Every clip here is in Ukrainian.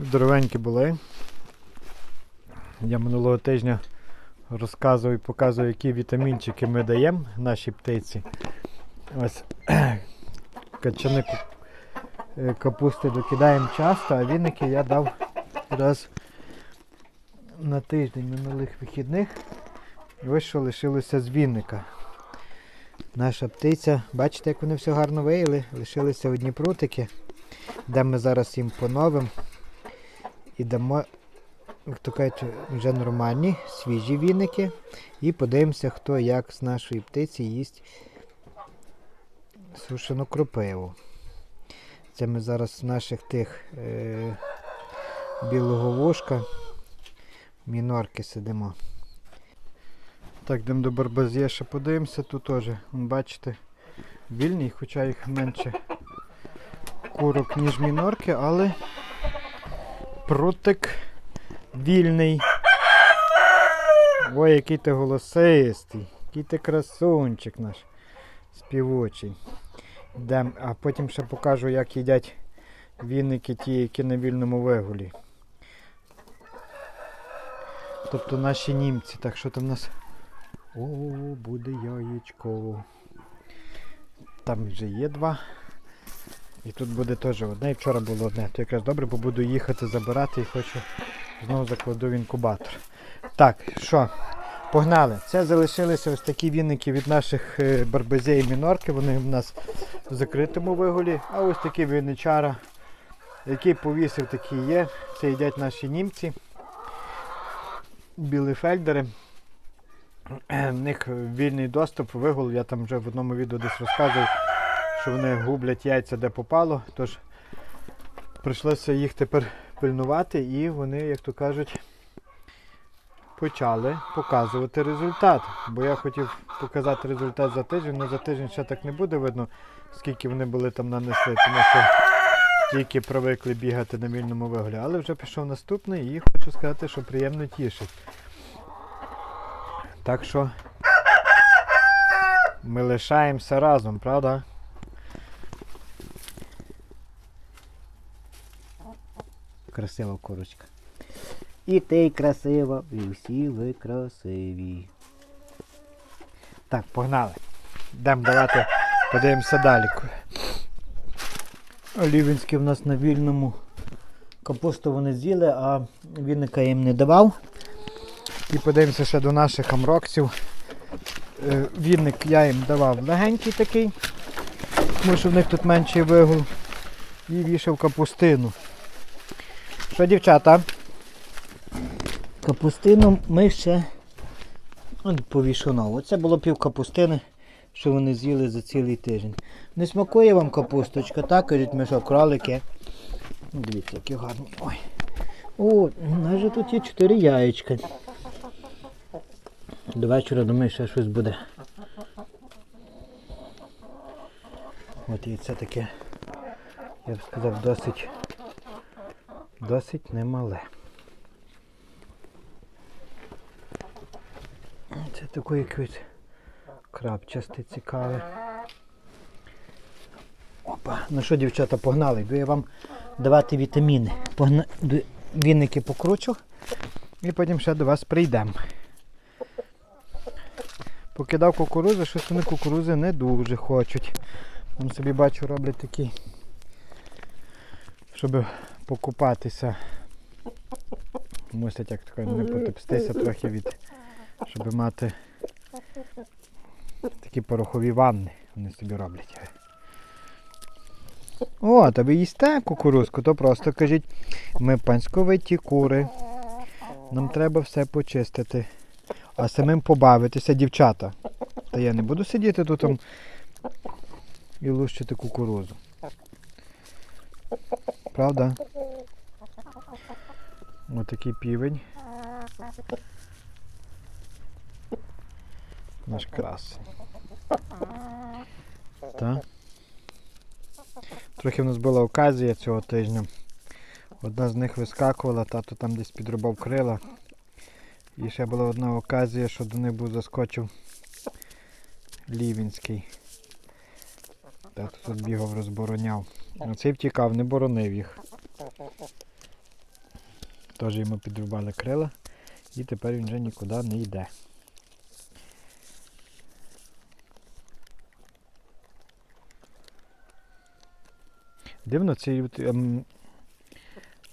Здоровенькі були. Я минулого тижня розказував і показував, які вітамінчики ми даємо нашій птиці. Ось качани е, капусти докидаємо часто, а віники я дав раз на тиждень минулих вихідних. І ось що лишилося з вінника. Наша птиця, бачите, як вони все гарно виїли, лишилися одні прутики, де ми зараз їм поновимо і дамо, як то кажуть, вже нормальні, свіжі віники. І подивимося, хто як з нашої птиці їсть сушену кропиву. Це ми зараз з наших тих е, білого вушка, мінорки сидимо. Так, йдемо до Барбазєша, подивимося, тут теж, бачите, вільний, хоча їх менше курок, ніж мінорки, але прутик вільний. Ой, який ти голосистий, який ти красунчик наш співочий. Йдем, а потім ще покажу, як їдять вінники ті, які на вільному вигулі. Тобто наші німці. Так що там у нас. О, буде яєчко. Там вже є два. І тут буде теж одне, і вчора було одне. То якраз добре, бо буду їхати забирати і хочу знову закладу в інкубатор. Так, що? Погнали. Це залишилися ось такі вінники від наших е, барбезей мінорки. Вони в нас в закритому вигулі. А ось такі вінничара, який повісив, такі є. Це їдять наші німці. Білефельдери. В них вільний доступ, вигул. Я там вже в одному відео десь розказував, що вони гублять яйця де попало. Тож прийшлося їх тепер пильнувати і вони, як то кажуть, почали показувати результат. Бо я хотів показати результат за тиждень, але за тиждень ще так не буде видно, скільки вони були там нанесли, тому що тільки привикли бігати на вільному виголі. Але вже пішов наступний і хочу сказати, що приємно тішить. Так що ми лишаємося разом, правда? Красива курочка. І ти красива, і всі ви красиві. Так, погнали. Йдемо давати, подивимося далі. Олівінські в нас на вільному. Капусту вони з'їли, а вінника їм не давав. І подивимося ще до наших амроксів. Е, Вінник я їм давав легенький такий, тому що в них тут менший вигул. І вішав капустину. Що, дівчата? Капустину ми ще от повішу нову. Оце було пів капустини, що вони з'їли за цілий тиждень. Не смакує вам капусточка, так? Кажуть, ми що, кролики. Ну, Дивіться, які гарні. Ой. О, нас тут є чотири яєчка. До вечора, думаю, ще щось буде. От і це таке, я б сказав, досить, досить немале. Це такий якийсь крапчастий цікавий. Опа, ну що, дівчата, погнали, йду я вам давати вітаміни. Погна... Вінники покручу і потім ще до вас прийдемо. Покидав кукурудзу, щось вони кукурузи не дуже хочуть. Там собі бачу роблять такі, щоб покупатися. Мусять як таке не потепстися трохи від, щоб мати такі порохові ванни. Вони собі роблять. О, та ви їсте кукурузку, то просто кажіть, ми панськовиті кури. Нам треба все почистити. А самим побавитися, дівчата. Та я не буду сидіти тут і лущити кукурузу. Правда? Отакий півень. Наш красень. Так. Трохи в нас була оказія цього тижня. Одна з них вискакувала, тато там десь підрубав крила. І ще була одна оказія, що до них був заскочив Лівінський. Тато тут бігав, розбороняв. А цей втікав, не боронив їх. Теж йому підрубали крила. І тепер він вже нікуди не йде. Дивно, от, ем,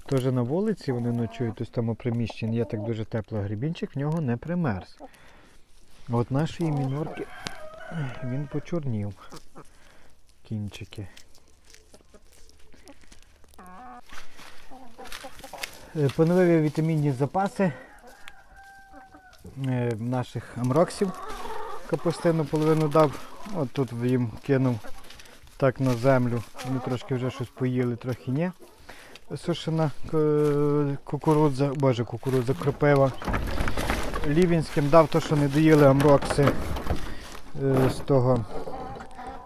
теж на вулиці вони ночують, ось там у приміщенні є так дуже тепло грібінчик, в нього не примерз. От нашої мінорки він почорнів. Кінчики. Е, Поновив вітамінні запаси е, наших амроксів. Капустину половину дав. От тут їм кинув так на землю. Вони трошки вже щось поїли, трохи ні. Сушена кукурудза, боже, кукурудза, кропива. Лівінським дав то, що не доїли амрокси е, з того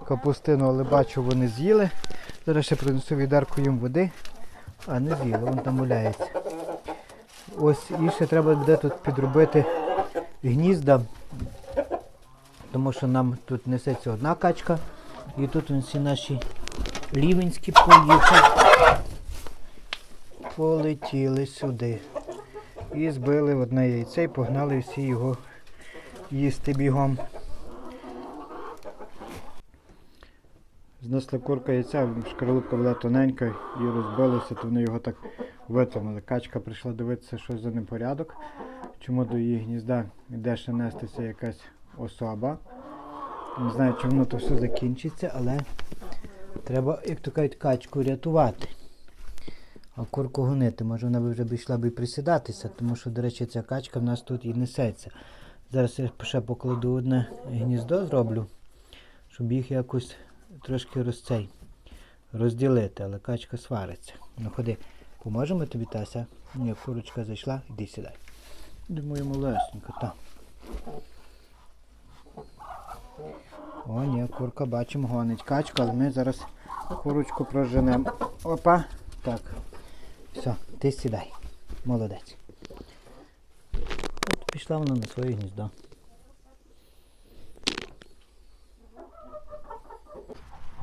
капустину, але бачу, вони з'їли. Зараз ще принесу відерку їм води. А, не з'їли, вон там валяється. Ось і ще треба буде тут підробити гнізда, тому що нам тут несеться одна качка, і тут всі наші лівенські поїхали. Полетіли сюди. І збили одне яйце і погнали всі його їсти бігом. Знесла курка яйця, шкаралупка була тоненька і розбилося, то вони його так витримали. Качка прийшла дивитися, що за непорядок, чому до її гнізда йде ще нестися якась особа. Не знаю, чи воно то все закінчиться, але треба, як то кажуть, качку рятувати. А курку гонити, може вона вже б йшла б і присідатися, тому що, до речі, ця качка в нас тут і несеться. Зараз я ще покладу одне гніздо зроблю, щоб їх якось трошки розцей розділити, але качка свариться. Ну ходи, поможемо тобі, Тася? Ні, курочка зайшла, іди сідай. Думаю, малесенька, так. О, ні, курка бачимо, гонить качку, але ми зараз курочку проженемо. Опа. Так. Все, ти сідай. Молодець. От пішла вона на своє гніздо.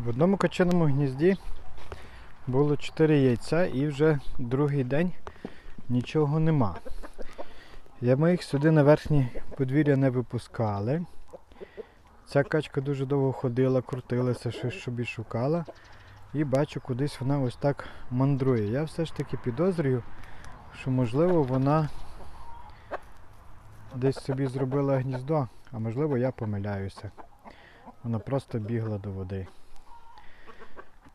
В одному качаному гнізді було 4 яйця і вже другий день нічого нема. Я ми їх сюди на верхнє подвір'я не випускали. Ця качка дуже довго ходила, крутилася, щось собі шукала. І бачу, кудись вона ось так мандрує. Я все ж таки підозрюю, що можливо вона десь собі зробила гніздо, а можливо я помиляюся. Вона просто бігла до води.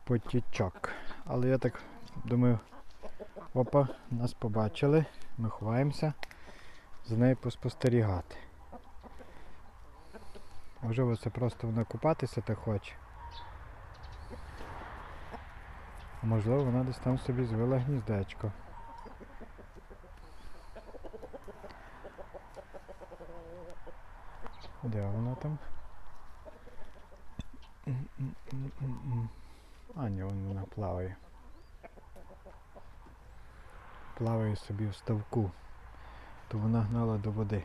Потічок. Але я так думаю, опа, нас побачили, ми ховаємося за нею поспостерігати. Можливо, це просто вона купатися так хоче. А можливо, вона десь там собі звела гніздечко. Де вона там? А, ні, вон вона плаває. Плаває собі в ставку. То вона гнала до води.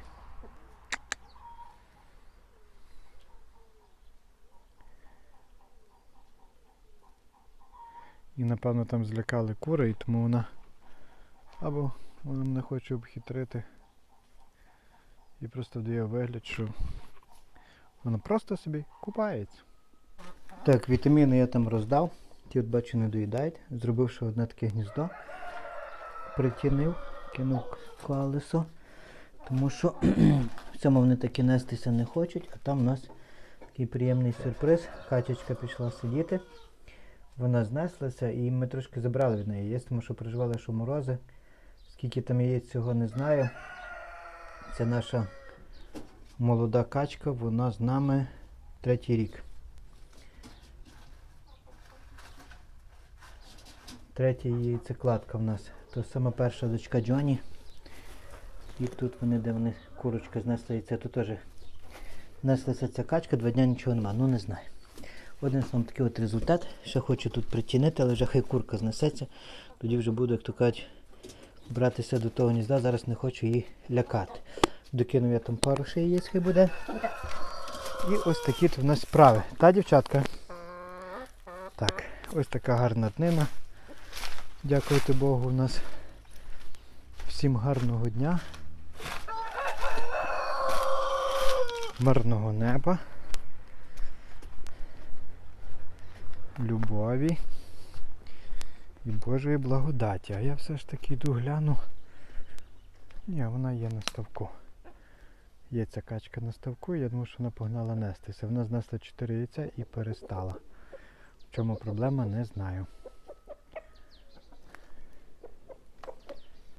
І напевно там злякали кури, і тому вона або вона мене хоче обхитрити. І просто дає вигляд, що вона просто собі купається. Так, вітаміни я там роздав. Ті от бачу не доїдають. Зробив ще одне таке гніздо. Притінив, кинув колесо. Тому що в цьому вони таки нестися не хочуть, а там у нас такий приємний сюрприз. Качечка пішла сидіти. Вона знеслася і ми трошки забрали від неї яєць, тому що переживали, що морози. Скільки там яєць цього не знаю. Це наша молода качка, вона з нами третій рік. Третя яйцекладка в нас. То сама перша дочка Джоні. І тут вони, де вони курочка знесла яйця, тут теж неслася ця качка, два дня нічого нема, ну не знаю. Один вам такий от результат. Ще хочу тут притінити, але вже хай курка знесеться. Тоді вже буду, як то кажуть, братися до того гнізда. Зараз не хочу її лякати. Докинув я там пару ще яєць хай буде. І ось такі тут в нас справи. Та, дівчатка? Так, ось така гарна днина. Дякувати Богу, у нас Всім гарного дня. Мирного неба. Любові і Божої благодаті. А я все ж таки йду гляну. Ні, вона є на ставку. Є ця качка на ставку, я думаю, що вона погнала нестися. Вона знесла 4 яйця і перестала. В чому проблема, не знаю.